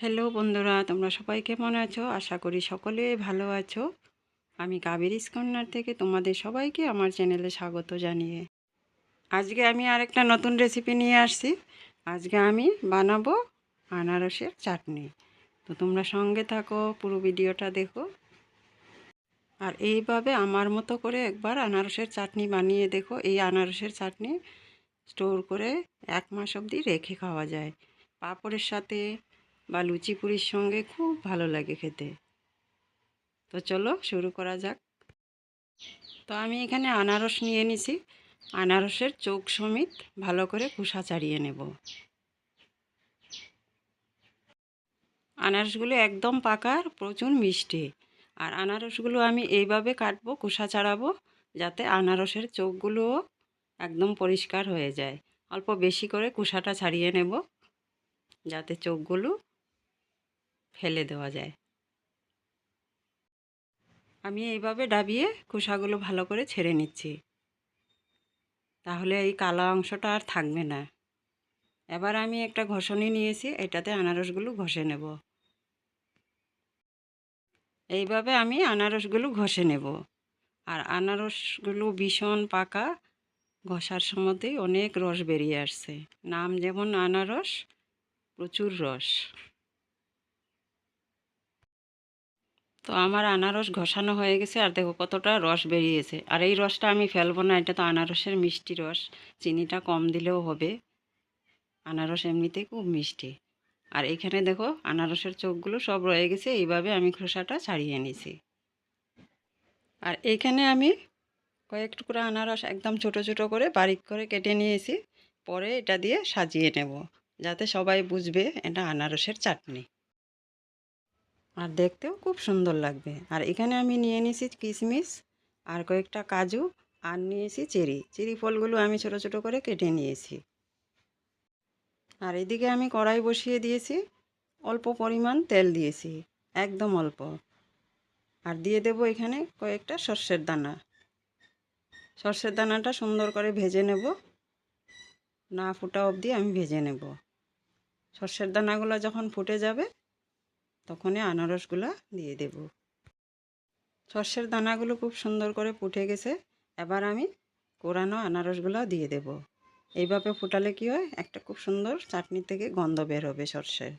Hello বন্ধুরা, তোমরা সবাই কেমন আছো? আশা করি সকলে ভালো আছো। আমি কাবেরি কর্নার থেকে তোমাদের সবাইকে আমার চ্যানেলে স্বাগত জানিয়ে। আজকে আমি আরেকটা নতুন রেসিপি নিয়ে আসছি। আজকে আমি বানাবো আনারসের চাটনি। তো তোমরা সঙ্গে থাকো, পুরো ভিডিওটা দেখো। আর এইভাবে আমার মতো করে একবার আনারসের চাটনি বানিয়ে দেখো। এই আনারসের চাটনি স্টোর করে এক মাস অবধি রেখে খাওয়া যায়। পাঁপড়ের সাথে বা লুচি পুরির সঙ্গে খুব ভালো লাগে খেতে। তো চলো শুরু করা যাক। তো আমি এখানে আনারস নিয়ে নিছি। আনারসের চোখ সমেত ভালো করে খোসা ছাড়িয়ে নেব। আনারসগুলো একদম পাকার প্রচুর মিষ্টি। আর আনারসগুলো আমি এইভাবে কাটবো, খোসা ছাড়াবো, যাতে আনারসের চোখগুলোও একদম পরিষ্কার হয়ে যায়। অল্প বেশি করে কুসাটা ছাড়িয়ে নেব, যাতে চোখগুলো ফেলে দেওয়া যায়। আমি এইভাবে ডাবিয়ে খোসাগুলো ভালো করে ছেড়ে নিচ্ছি। তাহলে এই কালো অংশটা আর থাকবে না। এবার আমি একটা ঘষণি নিয়েছি, এটাতে আনারসগুলো ঘষে নেব। এইভাবে আমি আনারসগুলো ঘষে নেব। আর আনারসগুলো ভীষণ পাকা, ঘষার সময়তেই অনেক রস বেরিয়ে আসছে। নাম যেমন আনারস, প্রচুর রস। তো আমার আনারস ঘষানো হয়ে গেছে আর দেখো কতটা রস বেরিয়েছে। আর এই রসটা আমি ফেলব না, এটা তো আনারসের মিষ্টি রস। চিনিটা কম দিলেও হবে। আনারস এমনিতেই খুব মিষ্টি। আর এখানে দেখো আনারসের চোখগুলো সব রয়ে গেছে, এইভাবে আমি খোসাটা ছাড়িয়ে নিছি আর এইখানে আমি কয়েক টুকরা আনারস একদম ছোট ছোট করে বারিক করে কেটে নিয়েছি। পরে এটা দিয়ে সাজিয়ে নেব, যাতে সবাই বুঝবে এটা আনারসের চাটনি। আর দেখতেও খুব সুন্দর লাগবে। আর এখানে আমি নিয়ে নিয়েছি কিশমিশ আর কয়েকটা কাজু, আর নিয়েছি চেরি। চেরি ফলগুলো আমি ছোট ছোট করে কেটে নিয়েছি। আর এদিকে আমি কড়াই বসিয়ে দিয়েছি, অল্প পরিমাণ তেল দিয়েছি, একদম অল্প। আর দিয়ে দেব এখানে কয়েকটা সর্ষের দানা। সর্ষের দানাটা সুন্দর করে ভেজে নেব। না ফুটা অবধি আমি ভেজে নেব। সর্ষের দানাগুলো যখন ফুটে যাবে তখনই আনারসগুলো দিয়ে দেব। সর্ষের দানাগুলো খুব সুন্দর করে ফুটে গেছে, এবার আমি কোরানো আনারসগুলো দিয়ে দেব। এইভাবে ফুটালে কি হয়, একটা খুব সুন্দর চাটনি থেকে গন্ধ বের হবে সর্ষের।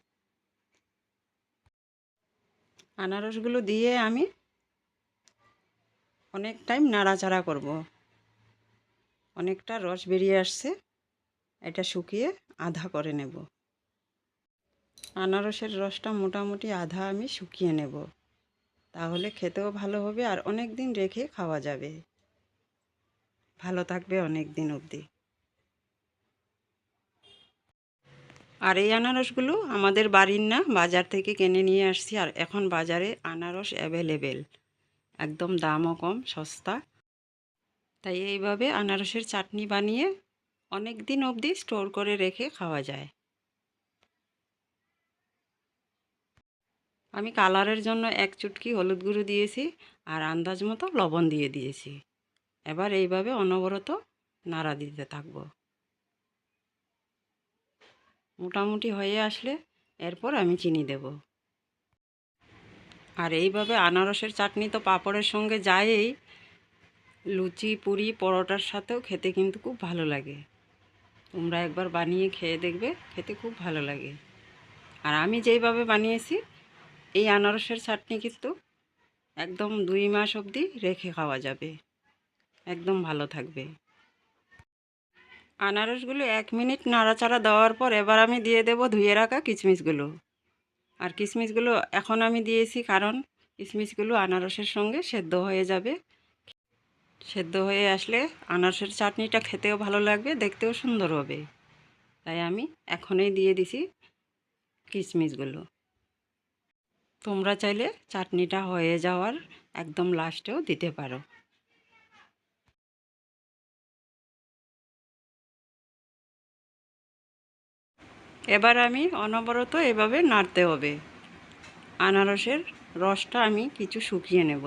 আনারসগুলো দিয়ে আমি অনেক টাইম নাড়াচাড়া করব। অনেকটা রস বেরিয়ে আসছে, এটা শুকিয়ে আধা করে নেব। আনারসের রসটা মোটামুটি আধা আমি শুকিয়ে নেব। তাহলে খেতেও ভালো হবে আর অনেক দিন রেখে খাওয়া যাবে। ভালো থাকবে অনেক দিন অবধি। আর এই আনারসগুলো আমাদের বাড়ির না, বাজার থেকে কিনে নিয়ে আসছি আর এখন বাজারে আনারস অ্যাভেলেবেল একদম দামও কম, সস্তা। তাই এইভাবে আনারসের চাটনি বানিয়ে অনেক দিন অবধি স্টোর করে রেখে খাওয়া যায়। আমি কালারের জন্য এক চুটকি হলুদ গুঁড়ো দিয়েছি আর আন্দাজ মতো লবণ দিয়ে দিয়েছি। এবার এইভাবে অনবরত নাড়া দিতে থাকব। মোটামুটি হয়ে আসলে এরপর আমি চিনি দেব। আর এইভাবে আনারসের চাটনি তো পাঁপড়ের সঙ্গে যায়ই। লুচি, পুরি, পরোটার সাথেও খেতে কিন্তু খুব ভালো লাগে। তোমরা একবার বানিয়ে খেয়ে দেখবে, খেতে খুব ভালো লাগে। আর আমি যেইভাবে বানিয়েছি এই আনারসের চাটনি কিন্তু একদম দুই মাস অবধি রেখে খাওয়া যাবে। একদম ভালো থাকবে। আনারসগুলো এক মিনিট নাড়াচাড়া দেওয়ার পর এবার আমি দিয়ে দেব ধুয়ে রাখা কিশমিশগুলো। আর কিশমিশগুলো এখন আমি দিয়েছি কারণ কিশমিশগুলো আনারসের সঙ্গে সেদ্ধ হয়ে যাবে। সেদ্ধ হয়ে আসলে আনারসের চাটনিটা খেতেও ভালো লাগবে, দেখতেও সুন্দর হবে। তাই আমি এখনই দিয়ে দিছি কিশমিশগুলো। তোমরা চাইলে চাটনিটা হয়ে যাওয়ার একদম লাস্টেও দিতে পারো। এবার আমি অনবরত এভাবে নাড়তে হবে। আনারসের রসটা আমি কিছু শুকিয়ে নেব।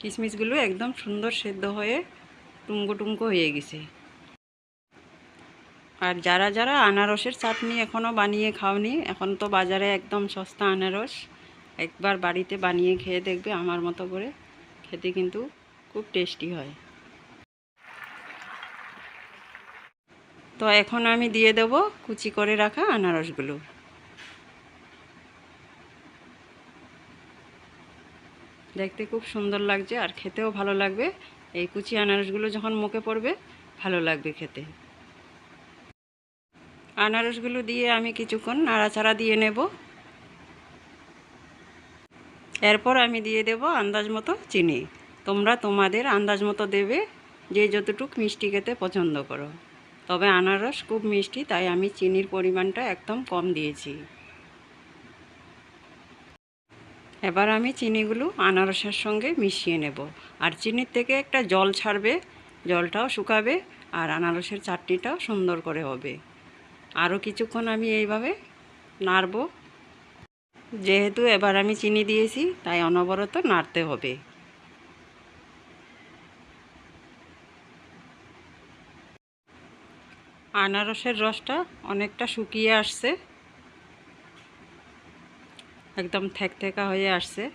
কিশমিশগুলো একদম সুন্দর সেদ্ধ হয়ে টুঙ্গো টুঙ্গো হয়ে গেছে। আর যারা যারা আনারসের চাটনি এখনও বানিয়ে খাওনি, এখন তো বাজারে একদম সস্তা আনারস, একবার বাড়িতে বানিয়ে খেয়ে দেখবে আমার মতো করে। খেতে কিন্তু খুব টেস্টি হয়। তো এখন আমি দিয়ে দেব কুচি করে রাখা আনারসগুলো। দেখতে খুব সুন্দর লাগছে আর খেতেও ভালো লাগবে। এই কুচি আনারসগুলো যখন মুখে পড়বে, ভালো লাগবে খেতে। আনারসগুলো দিয়ে আমি কিছুক্ষণ নাড়াচাড়া দিয়ে নেব। এরপর আমি দিয়ে দেব আন্দাজ মতো চিনি। তোমরা তোমাদের আন্দাজ মতো দেবে যে যতটুক মিষ্টি খেতে পছন্দ করো। তবে আনারস খুব মিষ্টি, তাই আমি চিনির পরিমাণটা একদম কম দিয়েছি। এবার আমি চিনিগুলো আনারসের সঙ্গে মিশিয়ে নেব। আর চিনির থেকে একটা জল ছাড়বে, জলটাও শুকাবে, আর আনারসের চাটনিটাও সুন্দর করে হবে। আরও কিছুক্ষণ আমি এইভাবে নাড়ব। যেহেতু এবার আমি চিনি দিয়েছি, তাই অনবরত নাড়তে হবে। আনারসের রসটা অনেকটা শুকিয়ে আসছে। একদম থেকা হয়ে আসছে।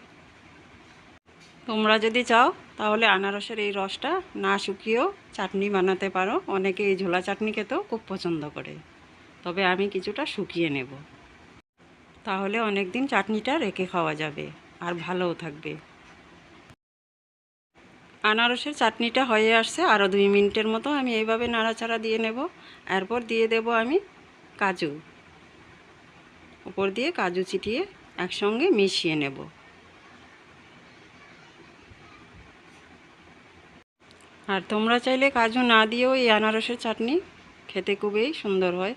তোমরা যদি চাও, তাহলে আনারসের এই রসটা না শুকিয়েও চাটনি বানাতে পারো। অনেকে এই ঝোলা চাটনি খেতেও খুব পছন্দ করে। তবে আমি কিছুটা শুকিয়ে নেব। তাহলে অনেক দিন চাটনিটা রেখে খাওয়া যাবে আর ভালোও থাকবে। আনারসের চাটনিটা হয়ে আসছে আরও দুই মিনিটের মতো আমি এইভাবে নাড়াচাড়া দিয়ে নেব। এরপর দিয়ে দেব আমি কাজু। উপর দিয়ে কাজু চিটিয়ে একসঙ্গে মিশিয়ে নেব। আর তোমরা চাইলে কাজু না দিয়েও এই আনারসের চাটনি খেতে খুবই সুন্দর হয়।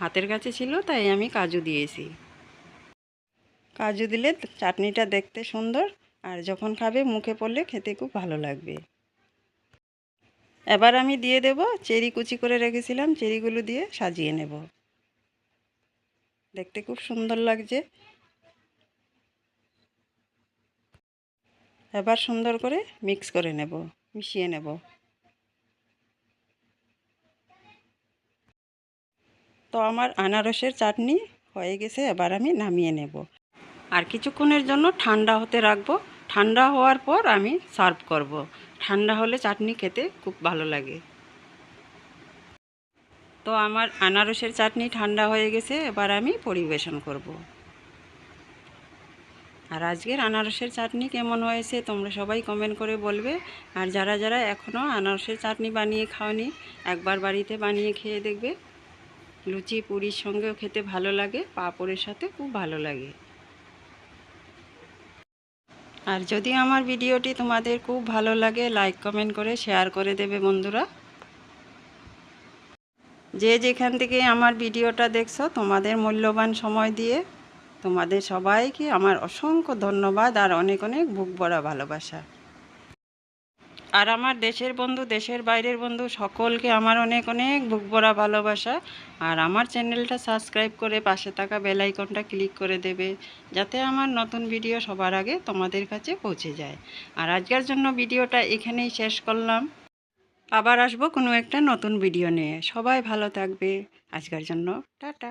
হাতের কাছে ছিল, তাই আমি কাজু দিয়েছি। কাজু দিলে চাটনিটা দেখতে সুন্দর, আর যখন খাবে মুখে পড়লে খেতে খুব ভালো লাগবে। এবার আমি দিয়ে দেব চেরি কুচি করে রেখেছিলাম, চেরিগুলো দিয়ে সাজিয়ে নেব। দেখতে খুব সুন্দর লাগছে। এবার সুন্দর করে মিক্স করে নেব, মিশিয়ে নেব। তো আমার আনারসের চাটনি হয়ে গেছে, এবার আমি নামিয়ে নেব। আর কিছুক্ষণের জন্য ঠান্ডা হতে রাখব। ঠান্ডা হওয়ার পর আমি সার্ভ করব। ঠান্ডা হলে চাটনি খেতে খুব ভালো লাগে। তো আমার আনারসের চাটনি ঠান্ডা হয়ে গেছে, এবার আমি পরিবেশন করব। আর আজকের আনারসের চাটনি কেমন হয়েছে, তোমরা সবাই কমেন্ট করে বলবে। আর যারা যারা এখনও আনারসের চাটনি বানিয়ে খাওনি, একবার বাড়িতে বানিয়ে খেয়ে দেখবে। লুচি, পুরির সঙ্গেও খেতে ভালো লাগে, পাঁপড়ের সাথে খুব ভালো লাগে। আর যদি আমার ভিডিওটি তোমাদের খুব ভালো লাগে লাইক কমেন্ট করে শেয়ার করে দেবে বন্ধুরা। যে যেখান থেকে আমার ভিডিওটা দেখছ, তোমাদের মূল্যবান সময় দিয়ে তোমাদের সবাইকে আমার অসংখ্য ধন্যবাদ আর অনেক অনেক বুক ভরা ভালোবাসা। আর আমার দেশের বন্ধু, দেশের বাইরের বন্ধু, সকলকে আমার অনেক অনেক বুক ভরা ভালোবাসা। আর আমার চ্যানেলটা সাবস্ক্রাইব করে পাশে থাকা বেল আইকনটা ক্লিক করে দেবে, যাতে আমার নতুন ভিডিও সবার আগে তোমাদের কাছে পৌঁছে যায়। আর আজকের জন্য ভিডিওটা এখানেই শেষ করলাম। আবার আসব কোনো একটা নতুন ভিডিও নিয়ে। সবাই ভালো থাকবে। আজকের জন্য টাটা।